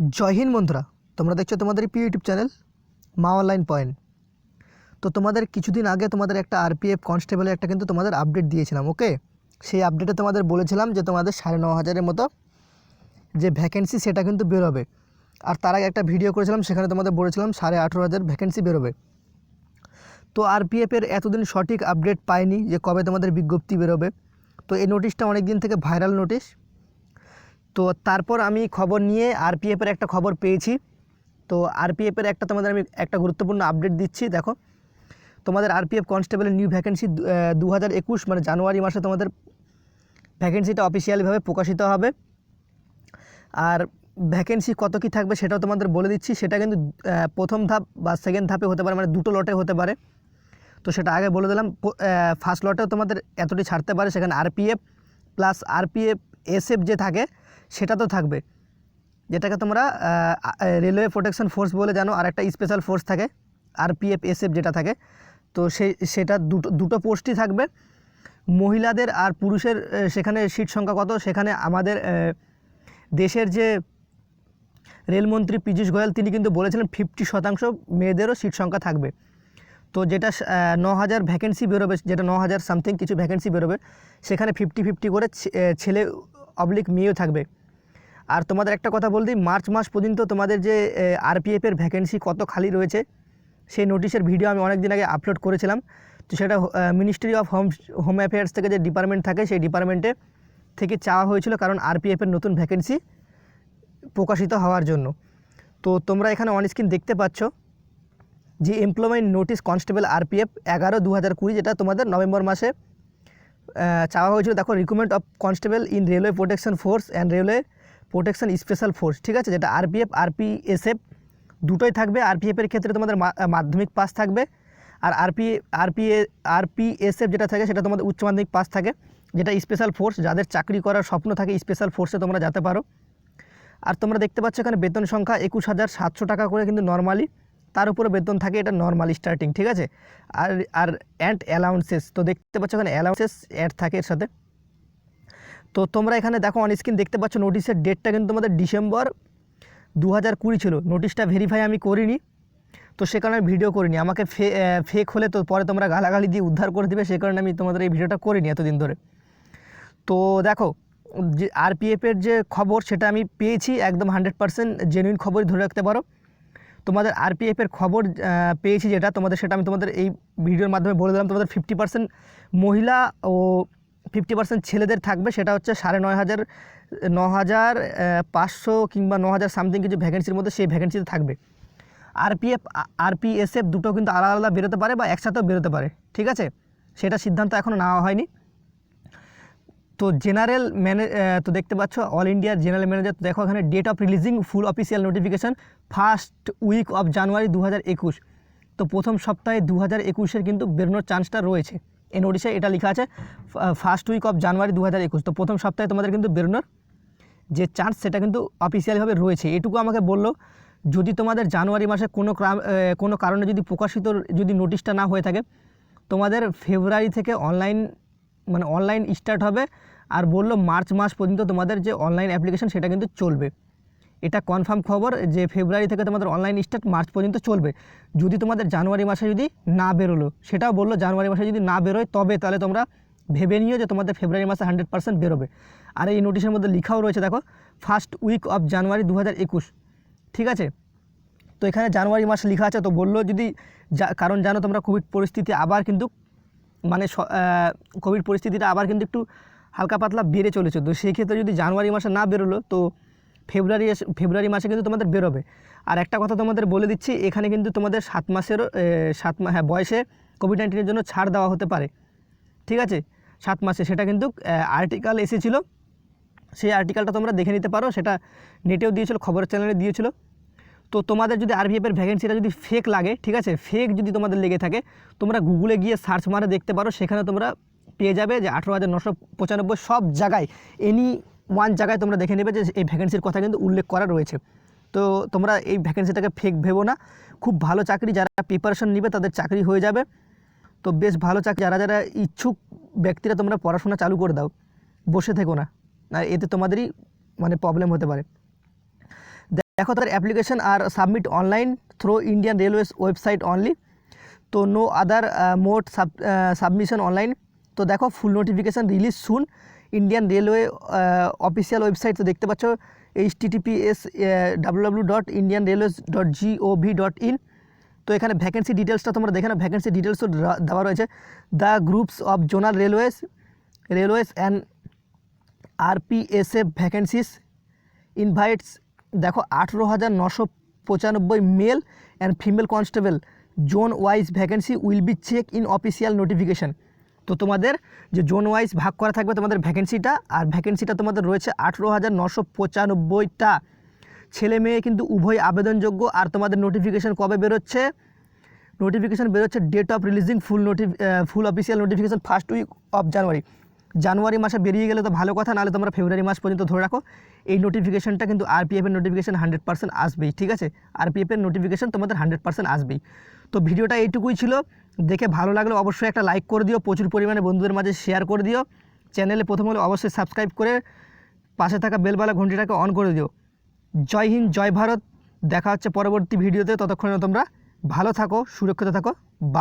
জয় হিন্দ বন্ধুরা, তোমরা দেখছ তোমাদের প্রিয় ইউটিউব চ্যানেল মা অনলাইন পয়েন্ট। তো তোমাদের কিছুদিন আগে তোমাদের একটা আরপিএফ কনস্টেবলের একটা কিন্তু তোমাদের আপডেট দিয়েছিলাম, ওকে? সেই আপডেটে তোমাদের বলেছিলাম যে তোমাদের সাড়ে ন হাজারের মতো যে ভ্যাকেন্সি সেটা কিন্তু বেরোবে। আর তার আগে একটা ভিডিও করেছিলাম, সেখানে তোমাদের বলেছিলাম সাড়ে আঠেরো হাজার ভ্যাকেন্সি বেরোবে। তো আরপিএফের এতদিন সঠিক আপডেট পাইনি যে কবে তোমাদের বিজ্ঞপ্তি বেরোবে। তো এই নোটিশটা অনেক দিন থেকে ভাইরাল নোটিশ তো তারপর আমি খবর নিয়ে আরপিএফের একটা খবর পেয়েছি। তো আরপিএফের একটা তোমাদের আমি একটা গুরুত্বপূর্ণ আপডেট দিচ্ছি, দেখো। তোমাদের আরপিএফ কনস্টেবলের নিউ ভ্যাকেন্সি দু হাজার একুশ মানে জানুয়ারি মাসে তোমাদের ভ্যাকেন্সিটা অফিসিয়ালিভাবে প্রকাশিত হবে। আর ভ্যাকেন্সি কত কী থাকবে সেটাও তোমাদের বলে দিচ্ছি। সেটা কিন্তু প্রথম ধাপ বা সেকেন্ড ধাপে হতে পারে মানে দুটো লটে হতে পারে। তো সেটা আগে বলে দিলাম ফার্স্ট লটেও তোমাদের এতটি ছাড়তে পারে, সেখানে আরপিএফ প্লাস আরপিএফ এসএফ যে থাকে সেটা তো থাকবে। যেটাকে তোমরা রেলওয়ে প্রোটেকশন ফোর্স বলে জানো, আর একটা স্পেশাল ফোর্স থাকে আরপিএফ এসএফ যেটা থাকে। তো সেই সেটা দুটো দুটো পোস্টই থাকবে। মহিলাদের আর পুরুষের সেখানে সিট সংখ্যা কত? সেখানে আমাদের দেশের যে রেলমন্ত্রী পীযূষ গোয়েল, তিনি কিন্তু বলেছিলেন ফিফটি শতাংশ মেয়েদেরও সিট সংখ্যা থাকবে। তো যেটা ন হাজার ভ্যাকেন্সি বেরোবে, যেটা ন হাজার সামথিং কিছু ভ্যাকেন্সি বেরোবে, সেখানে ফিফটি ফিফটি করে ছেলে অবলিক মেয়েও থাকবে। আর তোমাদের একটা কথা বল দিই মার্চ মাস পর্যন্ত তোমাদের যে আরপিএফের ভ্যাকেন্সি কত খালি রয়েছে, সেই নোটিশের ভিডিও আমি অনেক দিন আগে আপলোড করেছিলাম। তো সেটা ministry of home home affairs থেকে যে ডিপার্টমেন্ট থাকে, সেই ডিপার্টমেন্টে থেকে চাওয়া হয়েছিল কারণ আরপিএফের নতুন ভ্যাকেন্সি প্রকাশিত হওয়ার জন্য। তো তোমরা এখানে অন স্ক্রিন দেখতে পাচ্ছ যে এমপ্লয়মেন্ট নোটিশ কনস্টেবল আরপিএফ এগারো দু হাজার কুড়ি, যেটা তোমাদের নভেম্বর মাসে চাওয়া হয়েছিল। দেখো recruitment of constable in railway protection force and railway protection special force ঠিক আছে? যেটা আরপিএফ আরপিএসএফ দুটোই থাকবে। আরপিএফের ক্ষেত্রে তোমাদের মাধ্যমিক পাস থাকবে। আর আরপি আরপিএ আরপিএসএফ যেটা থাকে, সেটা তোমাদের উচ্চ মাধ্যমিক পাস থাকে। যেটা স্পেশাল ফোর্স যাদের চাকরি করার স্বপ্ন থাকে স্পেশাল ফোর্সে তোমরা যেতে পারো। আর তোমরা দেখতে পাচ্ছ এখানে বেতন সংখ্যা একুশ হাজার সাতশো টাকা করে কিন্তু নর্মালি তার উপরে বেতন থাকে, এটা নর্মালি স্টার্টিং ঠিক আছে? আর আর অ্যান্ড অ্যালাউন্সেস তো দেখতে পাচ্ছ এখানে অ্যালাউন্সেস অ্যাড থাকে এর সাথে। তো তোমরা এখানে দেখো অন স্ক্রিন দেখতে পাচ্ছ নোটিশের ডেটটা কিন্তু তোমাদের ডিসেম্বর দু হাজার কুড়ি ছিল। নোটিশটা ভেরিফাই আমি করিনি, তো সে কারণে ভিডিও করিনি। আমাকে ফে ফেক হলে তো পরে তোমরা গালাগালি দিয়ে উদ্ধার করে দিবে, সে কারণে আমি তোমাদের এই ভিডিওটা করিনি এতদিন ধরে। তো দেখো, যে আরপিএফের যে খবর, সেটা আমি পেয়েছি, একদম হান্ড্রেড পার্সেন্ট জেনুইন খবরই ধরে রাখতে পারো। তোমাদের আরপিএফের খবর পেয়েছি যেটা, তোমাদের সেটা আমি তোমাদের এই ভিডিওর মাধ্যমে বলে দিলাম। তোমাদের ফিফটি পার্সেন্ট মহিলা ও ফিফটি পার্সেন্ট ছেলেদের থাকবে, সেটা হচ্ছে সাড়ে নয় হাজার, ন হাজার পাঁচশো কিংবা ন হাজার সামথিং কিছু ভ্যাকেন্সির মধ্যে সেই ভ্যাকেন্সিতে থাকবে। আরপিএফ আরপিএসএফ দুটো কিন্তু আলাদা আলাদা বেরোতে পারে বা একসাথেও বেরোতে পারে, ঠিক আছে? সেটা সিদ্ধান্ত এখনও নেওয়া হয়নি। তো জেনারেল ম্যানে তো দেখতে পাচ্ছ, অল ইন্ডিয়ার জেনারেল ম্যানেজার, তো দেখো এখানে date of releasing full official notification first week of January দু হাজার একুশ। তো প্রথম সপ্তাহে দু হাজার একুশের কিন্তু বেরোনোর চান্সটা রয়েছে। এই নোটিশে এটা লেখা আছে ফার্স্ট উইক অফ জানুয়ারি দু হাজার একুশ। তো প্রথম সপ্তাহে তোমাদের কিন্তু বেরোনোর যে চান্স সেটা কিন্তু অফিসিয়ালিভাবে রয়েছে। এটুকু আমাকে বলল, যদি তোমাদের জানুয়ারি মাসে কোনো কোনো কারণে যদি প্রকাশিত যদি নোটিশটা না হয়ে থাকে, তোমাদের ফেব্রুয়ারি থেকে অনলাইন মানে অনলাইন স্টার্ট হবে, আর বলল মার্চ মাস পর্যন্ত তোমাদের যে অনলাইন অ্যাপ্লিকেশন সেটা কিন্তু চলবে। এটা কনফার্ম খবর যে ফেব্রুয়ারি থেকে তোমাদের অনলাইন স্টার্ট মার্চ পর্যন্ত চলবে। যদি তোমাদের জানুয়ারি মাসে যদি না বেরোলো, সেটাও বলল জানুয়ারি মাসে যদি না বেরোয়, তবে তাহলে তোমরা ভেবে নিও যে তোমাদের ফেব্রুয়ারি মাসে হান্ড্রেড পার্সেন্ট বেরোবে। আর এই নোটিশের মধ্যে লেখাও রয়েছে, দেখো ফার্স্ট উইক অফ জানুয়ারি দু হাজার একুশ। ঠিক আছে? তো এখানে জানুয়ারি মাস লেখা আছে, তো বলল যদি কারণ জানো তোমরা কোভিড পরিস্থিতি আবার কিন্তু মানে কোভিড পরিস্থিতিটা আবার কিন্তু একটু হালকা পাতলা বেড়ে চলেছে। তো সেই ক্ষেত্রে যদি জানুয়ারি মাসে না বেরোলো, তো ফেব্রুয়ারি ফেব্রুয়ারি মাসে কিন্তু তোমাদের বেরোবে। আর একটা কথা তোমাদের বলে দিচ্ছি, এখানে কিন্তু তোমাদের সাত মাসেরও সাত মা হ্যাঁ বয়সে কোভিড নাইন্টিনের জন্য ছাড় দেওয়া হতে পারে। ঠিক আছে? সাত মাসে সেটা কিন্তু আর্টিকেল এসেছিল। সেই আর্টিকেলটা তোমরা দেখে নিতে পারো। সেটা নেটেও দিয়েছিল, খবরের চ্যানেলে দিয়েছিল। তো তোমাদের যদি আরবিএফের ভ্যাকেন্সিটা যদি ফেক লাগে, ঠিক আছে? ফেক যদি তোমাদের লেগে থাকে, তোমরা গুগলে গিয়ে সার্চ মারে দেখতে পারো। সেখানে তোমরা পেয়ে যাবে যে আঠেরো হাজার নশো পঁচানব্বই সব জায়গায় এনি ওয়ান জায়গায় তোমরা দেখে নেবে যে এই ভ্যাকেন্সির কথা কিন্তু উল্লেখ করা রয়েছে। তো তোমরা এই ভ্যাকেন্সিটাকে ফেক ভেবো না। খুব ভালো চাকরি যারা প্রিপারেশন নেবে তাদের চাকরি হয়ে যাবে। তো বেশ ভালো চাকরি যারা যারা ইচ্ছুক ব্যক্তিরা তোমরা পড়াশোনা চালু করে দাও। বসে থেকো না। আর এতে তোমাদেরই মানে প্রবলেম হতে পারে। দেখো তাদের application are submit online through Indian railways website only তো no other mode sub submission online তো দেখো full notification release soon Indian railway official website তো দেখতে পাচ্ছ H TTPS W dot Indian railways dot GOV dot in তো এখানে vacancy ডিটেলসটা তোমরা দেখে না ভ্যাকেন্সি ডিটেলসও দেওয়া রয়েছে। The groups of zonal railways railways and RPSF vacancies invites দেখো আঠেরো হাজার নশো পঁচানব্বই male and female constable zone wise vacancy will be check in official notification তো তোমাদের যে জোন ওয়াইজ ভাগ করা থাকবে তোমাদের ভ্যাকেন্সিটা আর ভ্যাকেন্সিটা তোমাদের রয়েছে আঠেরো হাজার নশো পঁচানব্বইটা। ছেলে মেয়ে কিন্তু উভয় আবেদনযোগ্য, আর তোমাদের নোটিফিকেশান কবে বেরোচ্ছে? নোটিফিকেশান বেরোচ্ছে date of releasing full নোটি full official notification first week of January জানুয়ারি মাসে বেরিয়ে গেলে তো ভালো কথা, নাহলে তোমরা ফেব্রুয়ারি মাস পর্যন্ত ধরে রাখো। এই নোটিফিকেশানটা কিন্তু আরপিএফের নোটিফিকেশান হান্ড্রেড পার্সেন্ট আসবেই, ঠিক আছে? আরপিএফের নোটিফিকেশান তোমাদের হান্ড্রেড পার্সেন্ট আসবেই। তো ভিডিওটা এইটুকুই ছিল। দেখে ভালো লাগলে অবশ্যই একটা লাইক করে দিও, প্রচুর পরিমাণে বন্ধুদের মাঝে শেয়ার করে দিও। চ্যানেলে প্রথম হলে অবশ্যই সাবস্ক্রাইব করে পাশে থাকা বেলবালা ঘন্টিটাকে অন করে দিও। জয় হিন্দ, জয় ভারত। দেখা হচ্ছে পরবর্তী ভিডিওতে ততক্ষণে তোমরা ভালো থাকো, সুরক্ষিত থাকো। বা